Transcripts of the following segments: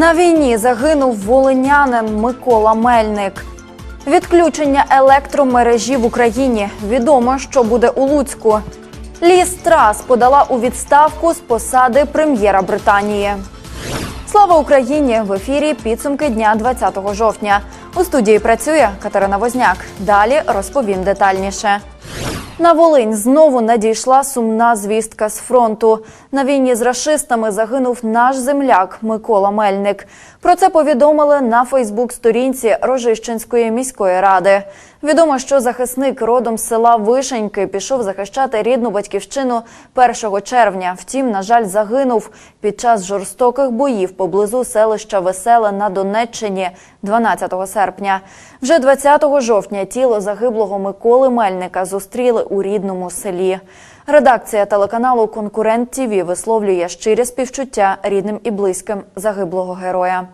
На війні загинув волинянин Микола Мельник. Відключення електромережі в Україні. Відомо, що буде у Луцьку. Ліс Трас подала у відставку з посади прем'єра Британії. Слава Україні! В ефірі підсумки дня 20 жовтня. У студії працює Катерина Возняк. Далі розповім детальніше. На Волинь знову надійшла сумна звістка з фронту. На війні з рашистами загинув наш земляк Микола Мельник. Про це повідомили на Фейсбук-сторінці Рожищенської міської ради. Відомо, що захисник родом з села Вишеньки пішов захищати рідну батьківщину 1 червня. Втім, на жаль, загинув під час жорстоких боїв поблизу селища Веселе на Донеччині 12 серпня. Вже 20 жовтня тіло загиблого Миколи Мельника зустріли у рідному селі. Редакція телеканалу Конкурент ТІВІ висловлює щирі співчуття рідним і близьким загиблого героя.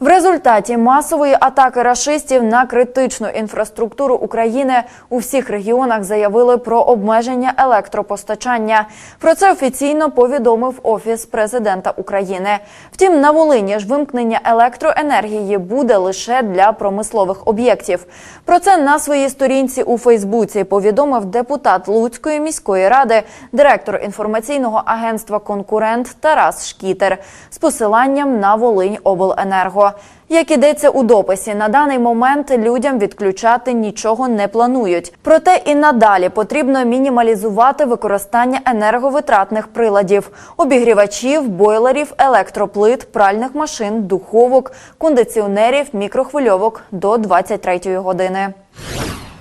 В результаті масової атаки рашистів на критичну інфраструктуру України у всіх регіонах заявили про обмеження електропостачання. Про це офіційно повідомив офіс президента України. Втім, на Волині ж вимкнення електроенергії буде лише для промислових об'єктів. Про це на своїй сторінці у Фейсбуці повідомив депутат Луцької міської ради, директор інформаційного агентства Конкурент Тарас Шкітер з посиланням на Волинь Обленерго. Як ідеться у дописі, на даний момент людям відключати нічого не планують. Проте і надалі потрібно мінімалізувати використання енерговитратних приладів, обігрівачів, бойлерів, електроплит, пральних машин, духовок, кондиціонерів, мікрохвильовок до 23 години.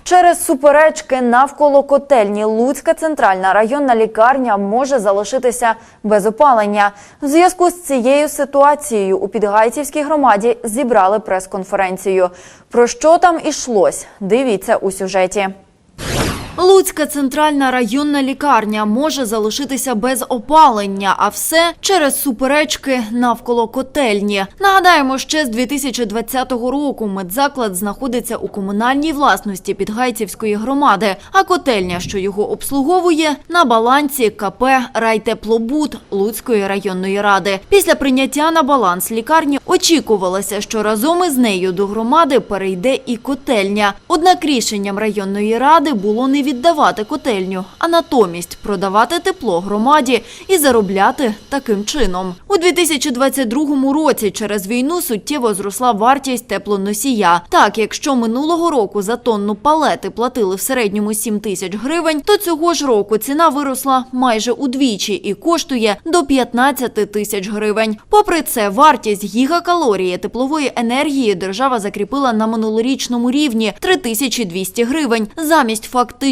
Через суперечки навколо котельні Луцька центральна районна лікарня може залишитися без опалення. В зв'язку з цією ситуацією у Підгайцівській громаді зібрали прес-конференцію. Про що там ішлось? Дивіться у сюжеті. Луцька центральна районна лікарня може залишитися без опалення, а все через суперечки навколо котельні. Нагадаємо, ще з 2020 року медзаклад знаходиться у комунальній власності Підгайцівської громади, а котельня, що його обслуговує, на балансі КП Райтеплобуд Луцької районної ради. Після прийняття на баланс лікарні очікувалося, що разом із нею до громади перейде і котельня. Однак рішенням районної ради було не віддавати котельню, а натомість продавати тепло громаді і заробляти таким чином. У 2022 році через війну суттєво зросла вартість теплоносія. Так, якщо минулого року за тонну палети платили в середньому 7 тисяч гривень, то цього ж року ціна виросла майже удвічі і коштує до 15 тисяч гривень. Попри це, вартість гігакалорії теплової енергії держава закріпила на минулорічному рівні 3200 гривень замість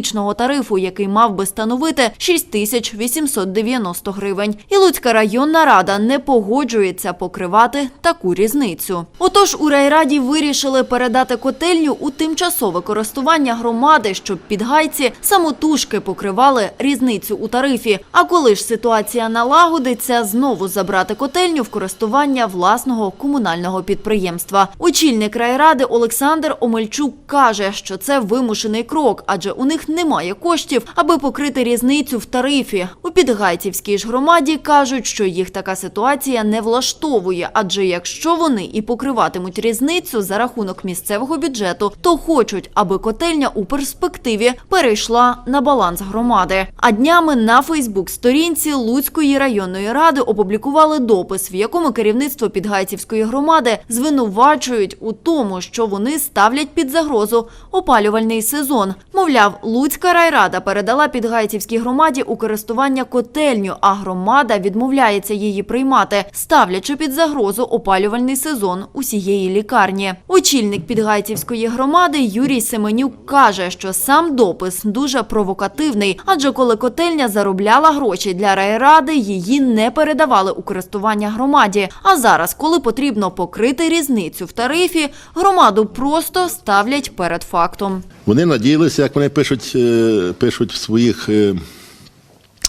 фактичного тарифу, який мав би становити 6890 гривень. І Луцька районна рада не погоджується покривати таку різницю. Отож, у райраді вирішили передати котельню у тимчасове користування громади, щоб підгайці самотужки покривали різницю у тарифі. А коли ж ситуація налагодиться, знову забрати котельню в користування власного комунального підприємства. Очільник райради Олександр Омельчук каже, що це вимушений крок, адже у них немає коштів, аби покрити різницю в тарифі. У Підгайцівській ж громаді кажуть, що їх така ситуація не влаштовує, адже якщо вони і покриватимуть різницю за рахунок місцевого бюджету, то хочуть, аби котельня у перспективі перейшла на баланс громади. А днями на Фейсбук-сторінці Луцької районної ради опублікували допис, в якому керівництво Підгайцівської громади звинувачують у тому, що вони ставлять під загрозу опалювальний сезон. Мовляв, Луцька райрада передала Підгайцівській громаді у користування котельню, а громада відмовляється її приймати, ставлячи під загрозу опалювальний сезон усієї лікарні. Очільник Підгайцівської громади Юрій Семенюк каже, що сам допис дуже провокативний, адже коли котельня заробляла гроші для райради, її не передавали у користування громаді. А зараз, коли потрібно покрити різницю в тарифі, громаду просто ставлять перед фактом. Вони надіялися, як вони пишуть, е, пишуть в своїх, е,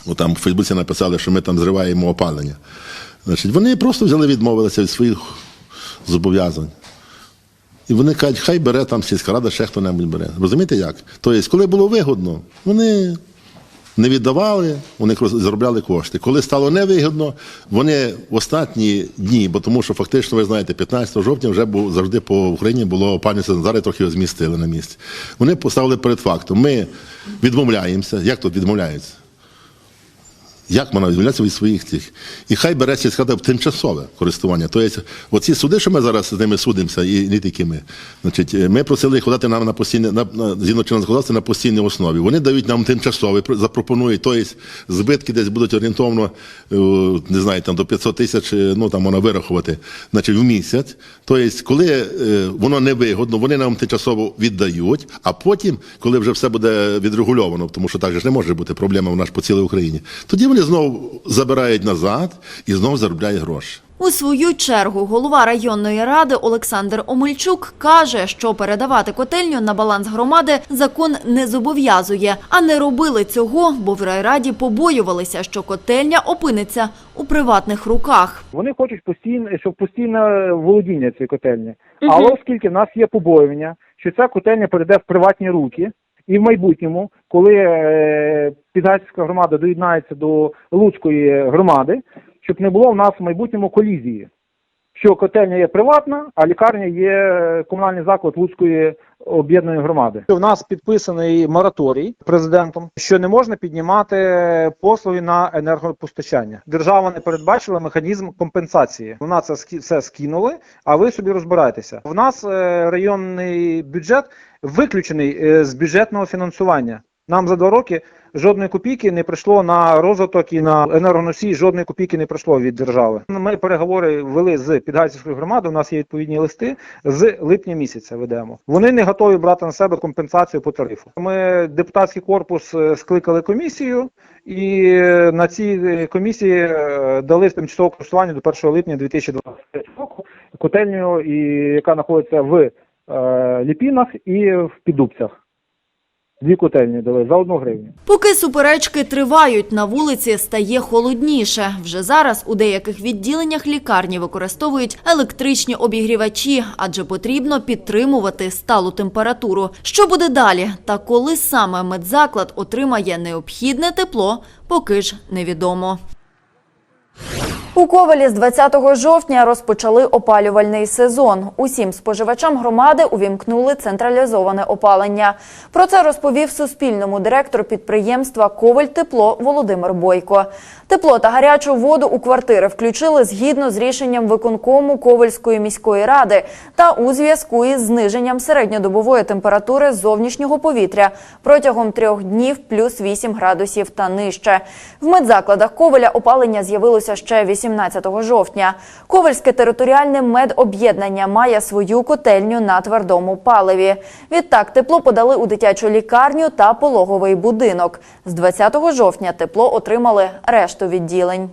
ну, там в Фейсбуці написали, що ми там зриваємо опалення. Значить, вони просто взяли, відмовилися від своїх зобов'язань. І вони кажуть, хай бере там сільська рада, ще хто-небудь бере. Розумієте як? Тобто, коли було вигодно, вони не віддавали, них заробляли кошти. Коли стало невигідно, вони в останні дні, бо тому що фактично, ви знаєте, 15 жовтня вже був завжди по Україні було пані Сензари трохи його змістили на місці. Вони поставили перед фактом: ми відмовляємося. Як тут відмовляються? Як вона відмовляється від своїх цих? І хай бере рада в тимчасове користування. Тобто, оці суди, що ми зараз з ними судимося, і не тільки ми. Значить, е, ми просили їх подати нам на постійне на, на згідно чинного на постійній основі. Вони дають нам тимчасове, запропонують, тобто збитки десь будуть орієнтовно, е, не знаю, там до 500 тисяч, е, ну там можна вирахувати, значить, в місяць. Тобто, коли воно невигодно, вони нам тимчасово віддають, а потім, коли вже все буде відрегульовано, тому що так же ж не може бути проблема в нас по цілій Україні, тоді вони знову забирають назад і знову заробляють гроші. У свою чергу голова районної ради Олександр Омельчук каже, що передавати котельню на баланс громади закон не зобов'язує, а не робили цього, бо в райраді побоювалися, що котельня опиниться у приватних руках. Вони хочуть постійно, щоб постійне володіння цієї котельні. Але оскільки в нас є побоювання, що ця котельня перейде в приватні руки, і в майбутньому, коли е, громада доєднається до Луцької громади, щоб не було в нас в майбутньому колізії. Що котельня є приватна, а лікарня є е, комунальний заклад Луцької об'єднаної громади. У нас підписаний мораторій президентом, що не можна піднімати послуги на енергопостачання. Держава не передбачила механізм компенсації. Вона це все скинули, а ви собі розбираєтеся? В нас е, районний бюджет виключений е, з бюджетного фінансування. Нам за два роки жодної копійки не прийшло на розвиток і на енергоносії, жодної копійки не прийшло від держави. Ми переговори вели з Підгайцівською громадою. У нас є відповідні листи з липня місяця. Ведемо. Вони не готові брати на себе компенсацію по тарифу. Ми депутатський корпус е, скликали комісію, і е, на цій е, комісії дали тимчасове користування до 1 липня 2023 року котельню, і яка знаходиться в Ліпінах і в Піддубцях. Дві котельні дали за одну гривню. Поки суперечки тривають, на вулиці стає холодніше. Вже зараз у деяких відділеннях лікарні використовують електричні обігрівачі, адже потрібно підтримувати сталу температуру. Що буде далі? Та коли саме медзаклад отримає необхідне тепло, поки ж невідомо. У Ковелі з 20 жовтня розпочали опалювальний сезон. Усім споживачам громади увімкнули централізоване опалення. Про це розповів Суспільному директор підприємства Ковель Тепло Володимир Бойко. Тепло та гарячу воду у квартири включили згідно з рішенням виконкому Ковельської міської ради та у зв'язку із зниженням середньодобової температури зовнішнього повітря протягом трьох днів плюс 8 градусів та нижче. В медзакладах Ковеля опалення з'явилося ще 18 жовтня. Ковальське територіальне медоб'єднання має свою котельню на твердому паливі. Відтак тепло подали у дитячу лікарню та пологовий будинок. З 20 жовтня тепло отримали решту відділень.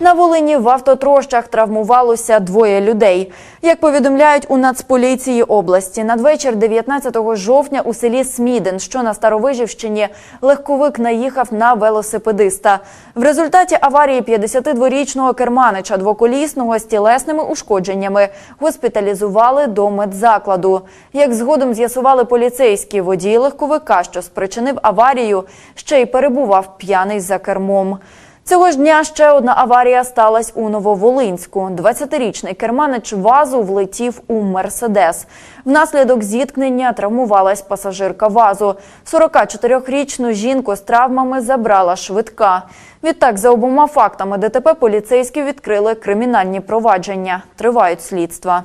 На Волині в автотрощах травмувалося двоє людей. Як повідомляють у Нацполіції області, надвечір 19 жовтня у селі Сміден, що на Старовижівщині, легковик наїхав на велосипедиста. В результаті аварії 52-річного керманича двоколісного з тілесними ушкодженнями госпіталізували до медзакладу. Як згодом з'ясували поліцейські, водій легковика, що спричинив аварію, ще й перебував п'яний за кермом. Цього ж дня ще одна аварія сталася у Нововолинську. 20-річний керманич вазу влетів у Мерседес. Внаслідок зіткнення травмувалась пасажирка вазу. 44-річну жінку з травмами забрала швидка. Відтак, за обома фактами ДТП поліцейські відкрили кримінальні провадження. Тривають слідства.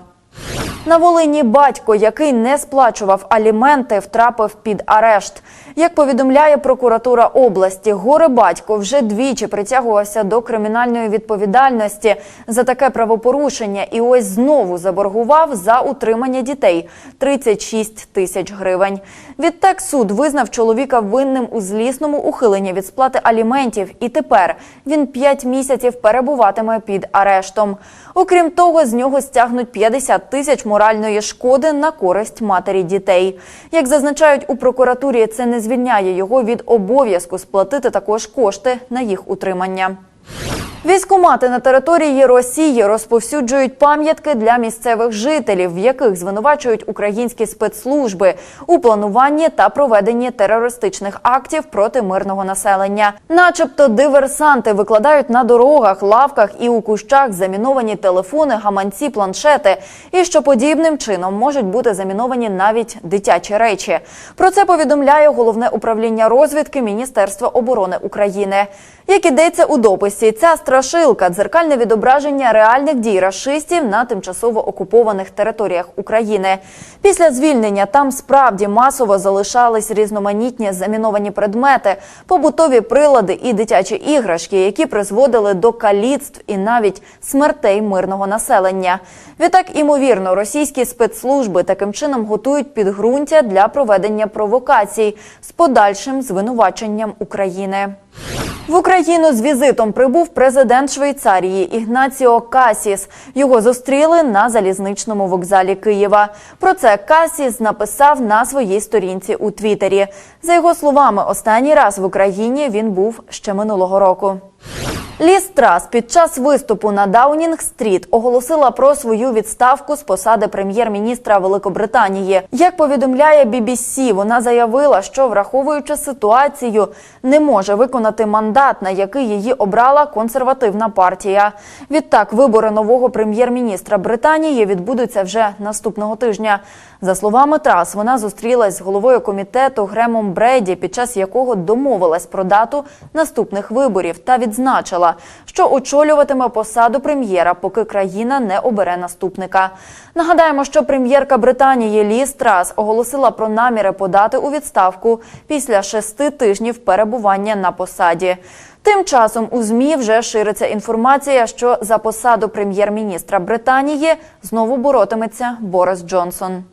На Волині батько, який не сплачував аліменти, втрапив під арешт. Як повідомляє прокуратура області, горе батько вже двічі притягувався до кримінальної відповідальності за таке правопорушення і ось знову заборгував за утримання дітей 36 тисяч гривень. Відтак суд визнав чоловіка винним у злісному ухиленні від сплати аліментів, і тепер він 5 місяців перебуватиме під арештом. Окрім того, з нього стягнуть 50 тисяч моральної шкоди на користь матері дітей. Як зазначають у прокуратурі, це не звільняє його від обов'язку сплатити також кошти на їх утримання. Військомати на території Росії розповсюджують пам'ятки для місцевих жителів, в яких звинувачують українські спецслужби у плануванні та проведенні терористичних актів проти мирного населення. Начебто диверсанти викладають на дорогах, лавках і у кущах заміновані телефони, гаманці, планшети, і що подібним чином можуть бути заміновані навіть дитячі речі. Про це повідомляє головне управління розвідки Міністерства оборони України. Як ідеться у дописі, ця страшилка дзеркальне відображення реальних дій рашистів на тимчасово окупованих територіях України. Після звільнення там справді масово залишались різноманітні заміновані предмети, побутові прилади і дитячі іграшки, які призводили до каліцтв і навіть смертей мирного населення. Відтак, імовірно, російські спецслужби таким чином готують підґрунтя для проведення провокацій з подальшим звинуваченням України. В Україну з візитом прибув президент Швейцарії Ігнаціо Касіс. Його зустріли на залізничному вокзалі Києва. Про це Касіс написав на своїй сторінці у Твіттері. За його словами, останній раз в Україні він був ще минулого року. Ліз Трас під час виступу на Даунінг-стріт оголосила про свою відставку з посади прем'єр-міністра Великобританії. Як повідомляє BBC, вона заявила, що враховуючи ситуацію, не може виконати мандат, на який її обрала консервативна партія. Відтак, вибори нового прем'єр-міністра Британії відбудуться вже наступного тижня. За словами Трас, вона зустрілась з головою комітету Гремом Бреді, під час якого домовилась про дату наступних виборів та відзначила, що очолюватиме посаду прем'єра, поки країна не обере наступника. Нагадаємо, що прем'єрка Британії Ліз Трас оголосила про наміри подати у відставку після шести тижнів перебування на посаді. Тим часом у змі вже шириться інформація, що за посаду прем'єр-міністра Британії знову боротиметься Борис Джонсон.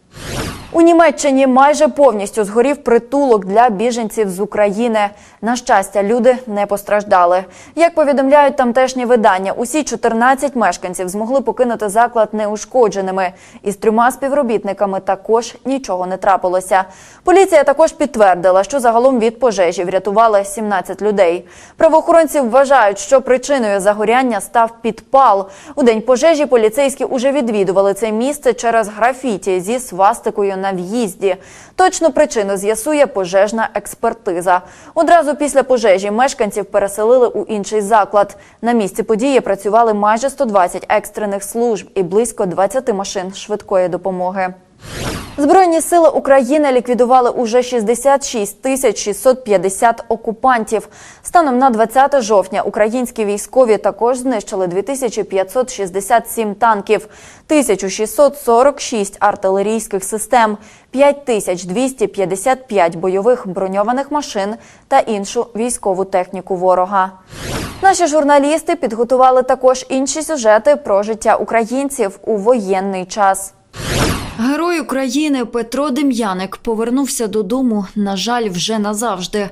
У Німеччині майже повністю згорів притулок для біженців з України. На щастя, люди не постраждали. Як повідомляють тамтешні видання, усі 14 мешканців змогли покинути заклад неушкодженими. Із трьома співробітниками також нічого не трапилося. Поліція також підтвердила, що загалом від пожежі врятували 17 людей. Правоохоронці вважають, що причиною загоряння став підпал. У день пожежі поліцейські уже відвідували це місце через графіті зі свастикою на в'їзді. Точну причину з'ясує пожежна експертиза. Одразу після пожежі мешканців переселили у інший заклад. На місці події працювали майже 120 екстрених служб і близько 20 машин швидкої допомоги. Збройні сили України ліквідували уже 66 тисяч 650 окупантів. Станом на 20 жовтня українські військові також знищили 2567 танків, 1646 артилерійських систем, 5255 бойових броньованих машин та іншу військову техніку ворога. Наші журналісти підготували також інші сюжети про життя українців у воєнний час. Герой України Петро Дем'яник повернувся додому, на жаль, вже назавжди.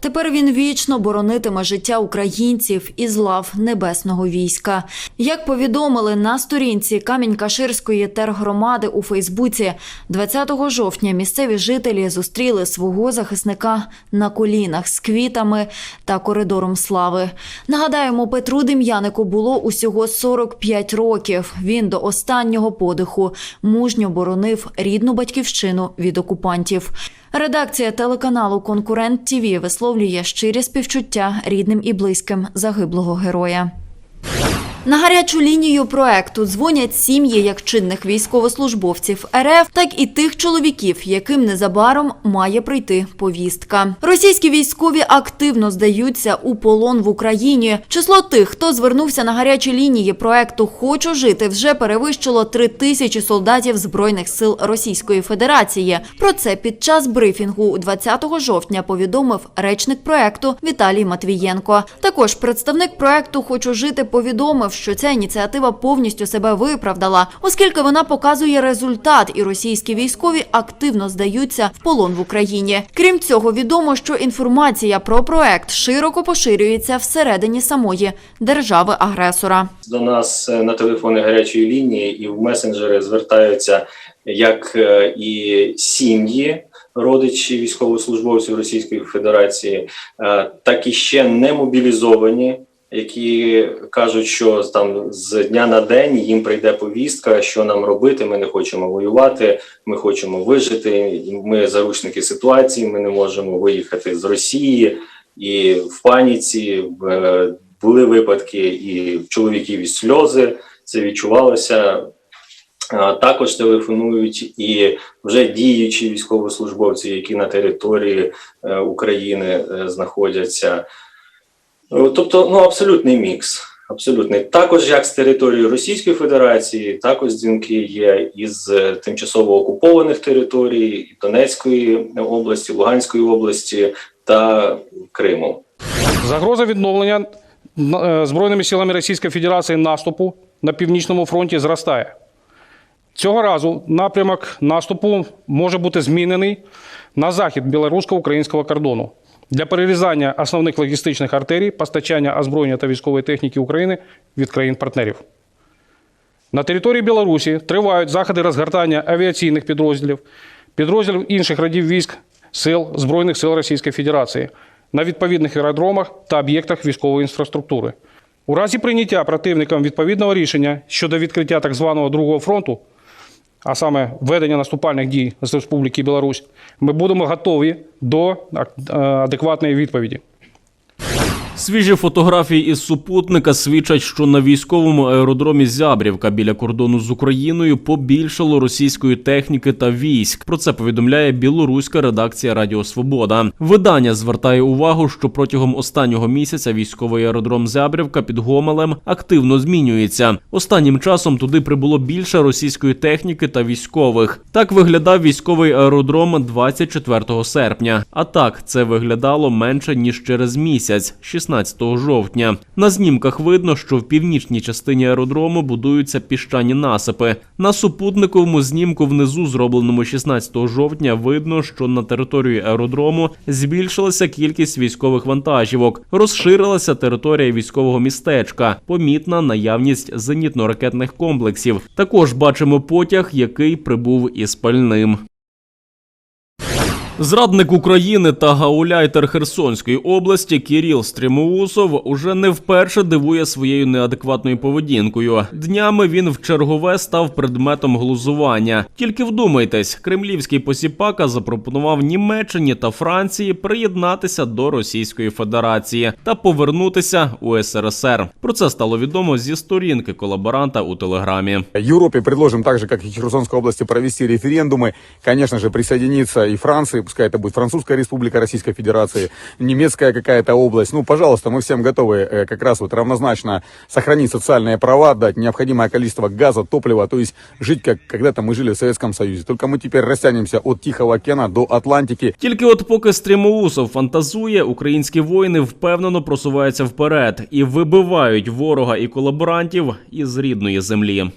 Тепер він вічно боронитиме життя українців із лав небесного війська. Як повідомили на сторінці Камінь-Каширської тергромади у Фейсбуці, 20 жовтня місцеві жителі зустріли свого захисника на колінах з квітами та коридором слави. Нагадаємо, Петру Дем'янику було усього 45 років. Він до останнього подиху мужньо боронив рідну батьківщину від окупантів. Редакція телеканалу Конкурент ТІВІ висловлює щирі співчуття рідним і близьким загиблого героя. На гарячу лінію проекту дзвонять сім'ї як чинних військовослужбовців РФ, так і тих чоловіків, яким незабаром має прийти повістка. Російські військові активно здаються у полон в Україні. Число тих, хто звернувся на гарячі лінії проекту Хочу жити вже перевищило три тисячі солдатів збройних сил Російської Федерації. Про це під час брифінгу 20 жовтня повідомив речник проекту Віталій Матвієнко. Також представник проекту Хочу жити повідомив, що ця ініціатива повністю себе виправдала, оскільки вона показує результат, і російські військові активно здаються в полон в Україні. Крім цього, відомо, що інформація про проект широко поширюється всередині самої держави-агресора. До нас е, на телефони гарячої лінії і в месенджери звертаються як е, і сім'ї. Родичі військовослужбовців Російської Федерації, е, так і ще не мобілізовані які кажуть, що там з дня на день їм прийде повістка, що нам робити. Ми не хочемо воювати, ми хочемо вижити. Ми заручники ситуації. Ми не можемо виїхати з Росії і в паніці е, були випадки і в чоловіків і сльози. Це відчувалося. Також телефонують і вже діючі військовослужбовці, які на території е, України е, знаходяться. Е, Тобто, ну абсолютний мікс. Абсолютний. Також як з території Російської Федерації, також дзвінки є із е, тимчасово окупованих територій Донецької області, Луганської області та Криму. Загроза відновлення е, Збройними силами Російської Федерації наступу на північному фронті зростає. Цього разу напрямок наступу може бути змінений на захід білорусько-українського кордону для перерізання основних логістичних артерій, постачання озброєння та військової техніки України від країн-партнерів. На території Білорусі тривають заходи розгортання авіаційних підрозділів, підрозділів інших родів військ сил Збройних сил Російської Федерації на відповідних аеродромах та об'єктах військової інфраструктури. У разі прийняття противником відповідного рішення щодо відкриття так званого другого фронту, а саме ведення наступальних дій з Республіки Білорусь, ми будемо готові до е, адекватної відповіді. Свіжі фотографії із супутника свідчать, що на військовому аеродромі Зябрівка біля кордону з Україною побільшало російської техніки та військ. Про це повідомляє білоруська редакція Радіо Свобода. Видання звертає увагу, що протягом останнього місяця військовий аеродром Зябрівка під Гомелем активно змінюється. Останнім часом туди прибуло більше російської техніки та військових. Так виглядав військовий аеродром 24 серпня. А так це виглядало менше ніж через місяць, 16 жовтня. На знімках видно, що в північній частині аеродрому будуються піщані насипи. На супутниковому знімку внизу, зробленому 16 жовтня, видно, що на території аеродрому збільшилася кількість військових вантажівок, розширилася територія військового містечка, помітна наявність зенітно-ракетних комплексів. Також бачимо потяг, який прибув із пальним. Зрадник України та гауляйтер Херсонської області Кіріл Стрімоусов уже не вперше дивує своєю неадекватною поведінкою. Днями він в чергове став предметом глузування. Тільки вдумайтесь, кремлівський посіпака запропонував Німеччині та Франції приєднатися до Російської Федерації та повернутися у СРСР. Про це стало відомо зі сторінки колаборанта у телеграмі. Европе предложим так же, как и Херсонской области, провести референдумы. Конечно же, присоединиться и Франции, пускай это будет Французская республика Российской Федерации, немецкая какая-то область. Ну, пожалуйста, мы всем готовы э, как раз вот равнозначно сохранить социальные права, дать необходимое количество газа, топлива, то есть жить, как когда-то мы жили в Советском Союзе. Только мы теперь растянемся от Тихого океана до Атлантики. Тільки от поки Стрімоусов фантазує, українські воїни впевнено просуваються вперед і вибивають ворога і колаборантів із рідної землі.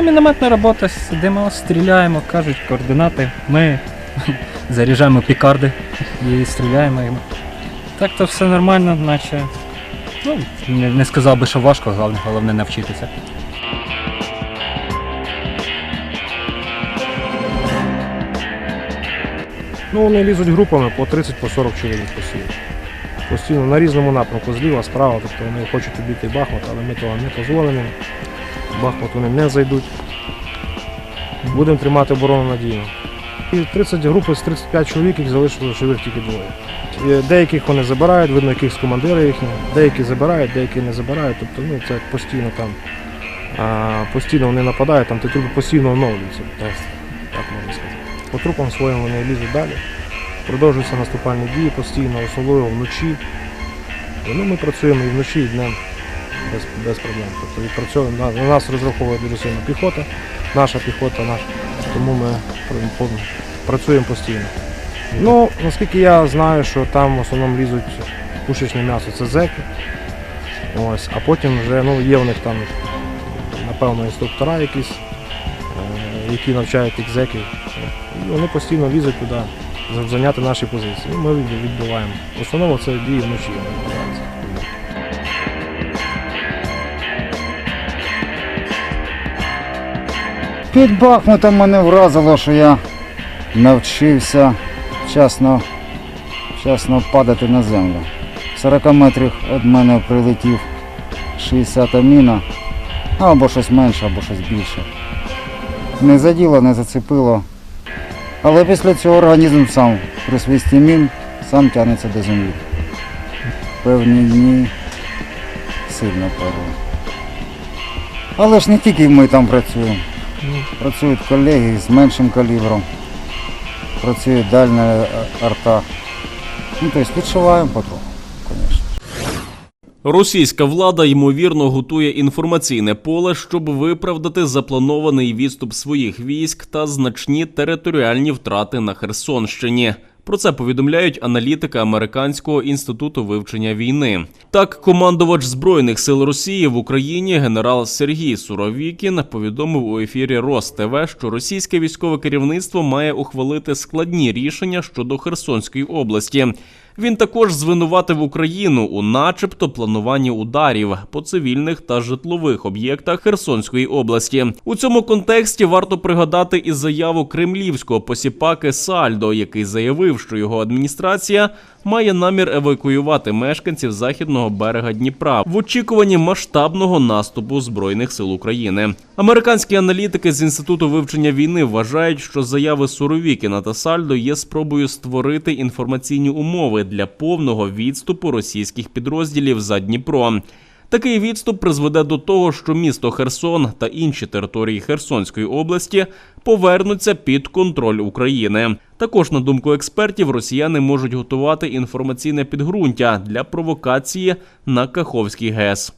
Звичайно, мінометна робота, сидимо, стріляємо, кажуть координати. Ми заряджаємо пікарди і стріляємо їм. Так то все нормально, наче. Ну, не, сказав би, що важко, головне, головне навчитися. Ну, вони лізуть групами по 30 по 40 чоловік постійно. Постійно на різному напрямку, зліва, справа, тобто вони хочуть обійти Бахмут, але ми того не дозволимо. Бахмут вони не зайдуть. Будемо тримати оборону надійно. І 30 групи з 35 чоловік, їх залишилося живих тільки двоє. Деяких вони забирають, видно, яких з командири їхні, деякі забирають, деякі не забирають. Тобто ну, це постійно там. А, постійно вони нападають, там ті трупи постійно оновлюються. Так можна сказати. По трупам своїм вони лізуть далі. Продовжуються наступальні дії постійно, особливо вночі. Ну, ми працюємо і вночі, і днем без, без проблем. Тобто відпрацьовуємо, на, на нас розраховує дуже сильно піхота, наша піхота, наша. Тому ми працюємо постійно. Ну, наскільки я знаю, що там в основному лізуть пушечне м'ясо, це зеки. Ось, а потім вже ну, є в них там, напевно, інструктора якісь, е, які навчають тих зеків. І вони постійно лізуть туди, за- зайняти наші позиції. І Ми від- відбиваємо. В основному це дії вночі. Під Бахмутом мене вразило, що я навчився вчасно, вчасно падати на землю. 40 метрів від мене прилетів 60 міна, ну, або щось менше, або щось більше. Не заділо, не зацепило. Але після цього організм сам при свисті мін сам тягнеться до землі. Певні дні сильно падає. Але ж не тільки ми там працюємо. Працюють колеги з меншим калібром, працює дальня е, арта. Ну, тобто відчуваємо потроху. Російська влада ймовірно готує інформаційне поле, щоб виправдати запланований відступ своїх військ та значні територіальні втрати на Херсонщині. Про це повідомляють аналітики Американського інституту вивчення війни. Так, командувач збройних сил Росії в Україні генерал Сергій Суровікін повідомив у ефірі Рос ТВ, що російське військове керівництво має ухвалити складні рішення щодо Херсонської області. Він також звинуватив Україну у начебто плануванні ударів по цивільних та житлових об'єктах Херсонської області. У цьому контексті варто пригадати і заяву кремлівського посіпаки Сальдо, який заявив, що його адміністрація має намір евакуювати мешканців західного берега Дніпра в очікуванні масштабного наступу збройних сил України. Американські аналітики з інституту вивчення війни вважають, що заяви Суровікіна та Сальдо є спробою створити інформаційні умови для повного відступу російських підрозділів за Дніпро. Такий відступ призведе до того, що місто Херсон та інші території Херсонської області повернуться під контроль України. Також, на думку експертів, росіяни можуть готувати інформаційне підґрунтя для провокації на Каховський ГЕС.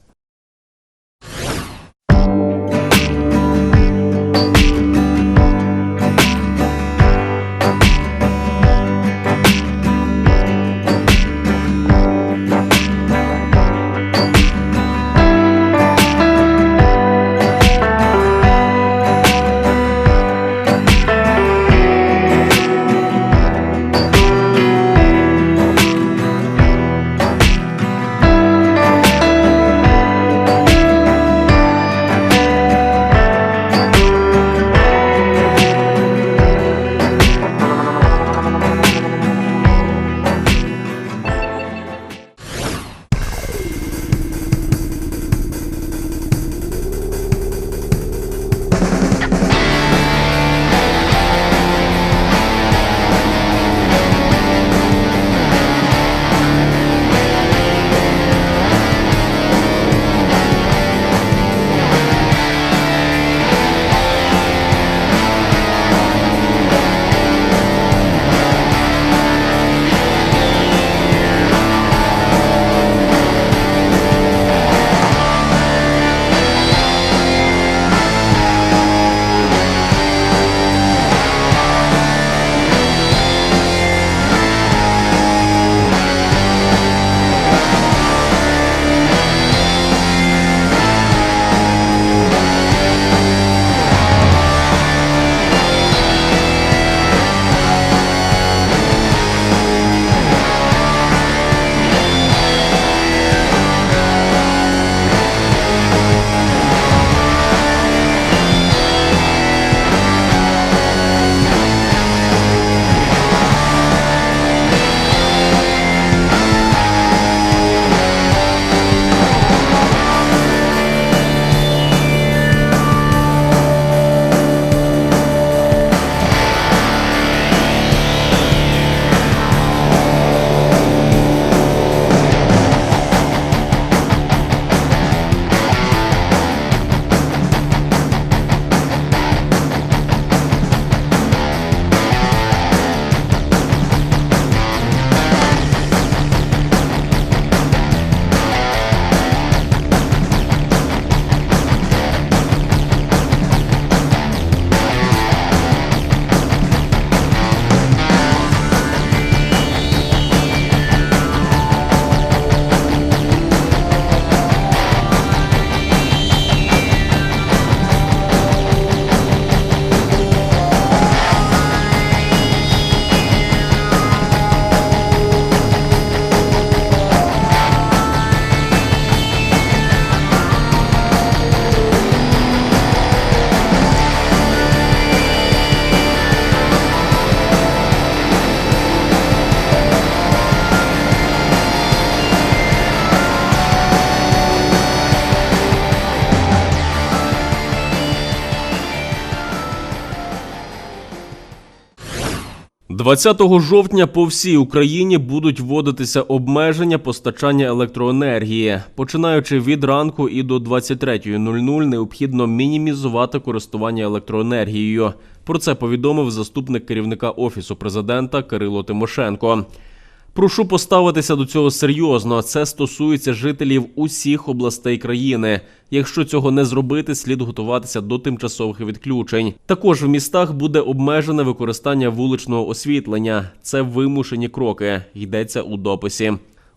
20 жовтня по всій Україні будуть вводитися обмеження постачання електроенергії. Починаючи від ранку і до 23.00 необхідно мінімізувати користування електроенергією. Про це повідомив заступник керівника офісу президента Кирило Тимошенко. Прошу поставитися до цього серйозно. Це стосується жителів усіх областей країни. Якщо цього не зробити, слід готуватися до тимчасових відключень. Також в містах буде обмежене використання вуличного освітлення. Це вимушені кроки. Йдеться у дописі.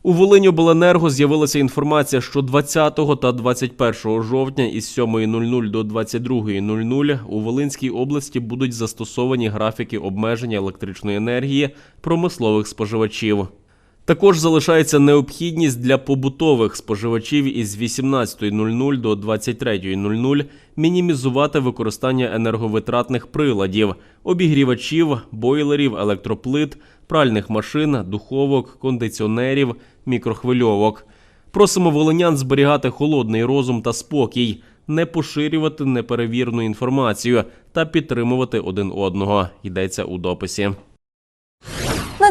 У Волиньобленерго з'явилася інформація, що 20 та 21 жовтня із 7.00 до 22.00 у Волинській області будуть застосовані графіки обмеження електричної енергії промислових споживачів. Також залишається необхідність для побутових споживачів із 18.00 до 23.00 мінімізувати використання енерговитратних приладів, обігрівачів, бойлерів, електроплит, пральних машин, духовок, кондиціонерів, мікрохвильовок. Просимо волинян зберігати холодний розум та спокій, не поширювати неперевірну інформацію та підтримувати один одного. Йдеться у дописі.